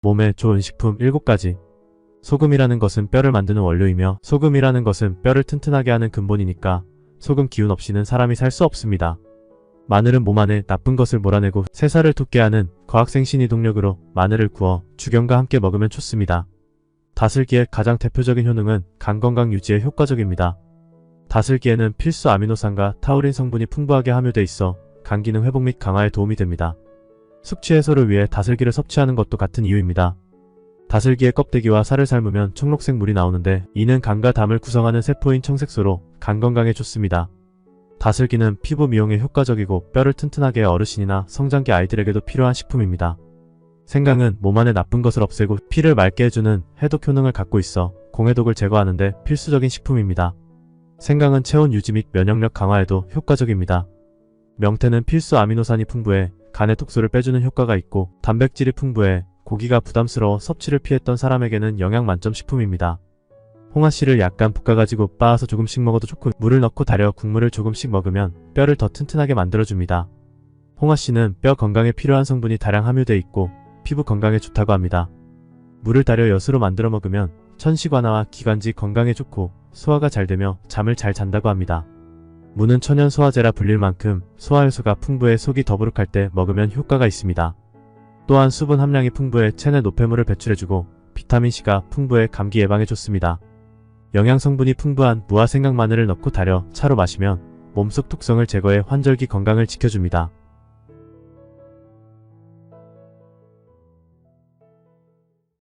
몸에 좋은 식품 7가지. 소금이라는 것은 뼈를 만드는 원료이며 소금이라는 것은 뼈를 튼튼하게 하는 근본이니까 소금 기운 없이는 사람이 살 수 없습니다. 마늘은 몸 안에 나쁜 것을 몰아내고 새살을 돋게 하는 과학생신이 동력으로 마늘을 구워 주경과 함께 먹으면 좋습니다. 다슬기의 가장 대표적인 효능은 간 건강 유지에 효과적입니다. 다슬기에는 필수 아미노산과 타우린 성분이 풍부하게 함유돼 있어 간 기능 회복 및 강화에 도움이 됩니다. 숙취 해소를 위해 다슬기를 섭취하는 것도 같은 이유입니다. 다슬기의 껍데기와 살을 삶으면 청록색 물이 나오는데 이는 간과 담을 구성하는 세포인 청색소로 간 건강에 좋습니다. 다슬기는 피부 미용에 효과적이고 뼈를 튼튼하게 해 어르신이나 성장기 아이들에게도 필요한 식품입니다. 생강은 몸 안에 나쁜 것을 없애고 피를 맑게 해주는 해독 효능을 갖고 있어 공해독을 제거하는데 필수적인 식품입니다. 생강은 체온 유지 및 면역력 강화에도 효과적입니다. 명태는 필수 아미노산이 풍부해 간의 독소를 빼주는 효과가 있고 단백질이 풍부해 고기가 부담스러워 섭취를 피했던 사람에게는 영양 만점 식품입니다. 홍아씨를 약간 볶아가지고 빻아서 조금씩 먹어도 좋고 물을 넣고 달여 국물을 조금씩 먹으면 뼈를 더 튼튼하게 만들어줍니다. 홍아씨는 뼈 건강에 필요한 성분이 다량 함유돼 있고 피부 건강에 좋다고 합니다. 물을 달여 엿으로 만들어 먹으면 천식 완화와 기관지 건강에 좋고 소화가 잘 되며 잠을 잘 잔다고 합니다. 무는 천연 소화제라 불릴 만큼 소화효소가 풍부해 속이 더부룩할 때 먹으면 효과가 있습니다. 또한 수분 함량이 풍부해 체내 노폐물을 배출해주고 비타민C가 풍부해 감기 예방에 좋습니다. 영양 성분이 풍부한 무와 생강 마늘을 넣고 달여 차로 마시면 몸속 독성을 제거해 환절기 건강을 지켜줍니다.